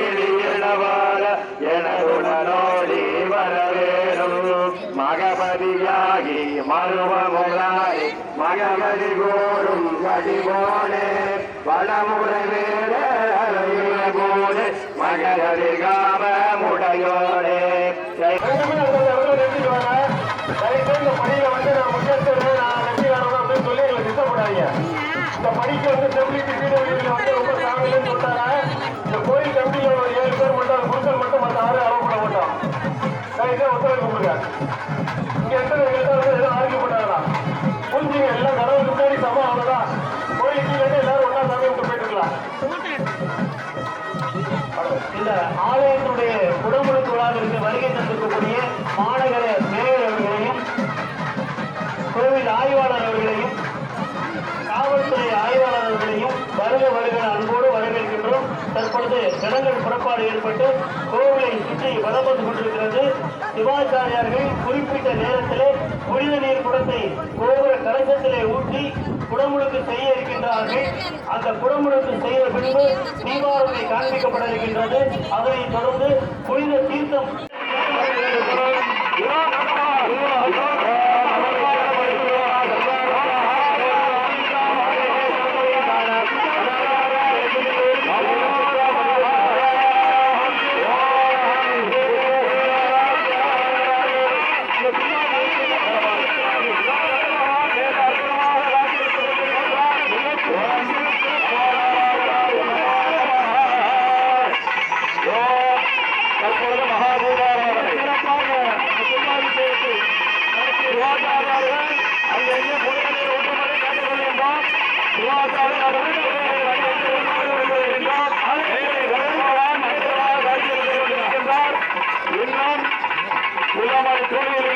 வெளியிடவார எனதுடனோடி வரவேணும் மகபதியாகி மருவமுலாய் மகபதி கோரும் கடிபோனே வளமுறை வேட போனே மகரதி காம முடையோனே இந்த ஆலயத்தினுடைய குடமுழுக்கு விழாவிற்கு வருகை தந்திருக்கக்கூடிய மாநகர மேயர் அவர்களையும் கோவில் ஆய்வாளர் அவர்களையும் காவல்துறை ஆய்வாளர் அவர்களையும் வருக வருக அன்போடு வரவேற்கின்றோம். தற்பொழுது ஜனங்கள் புறப்பாடு ஏற்பட்டு கோவிலை சுற்றி வலம் வந்து கொண்டிருக்கிறது. சிவாச்சாரியார்கள் குறிப்பிட்ட நேரத்திலே புனித நீர் குடத்தை கோபுர கலசத்திலே ஊற்றி குடமுழுக்கு செய்ய இருக்கின்றார்கள். அந்த குடமுழுக்கு செய்த பின்பு தீபாவளி காண்பிக்கப்பட இருக்கின்றது. அதனைத் தொடர்ந்து புனித தீர்த்தம் உலமாய் இன்னும்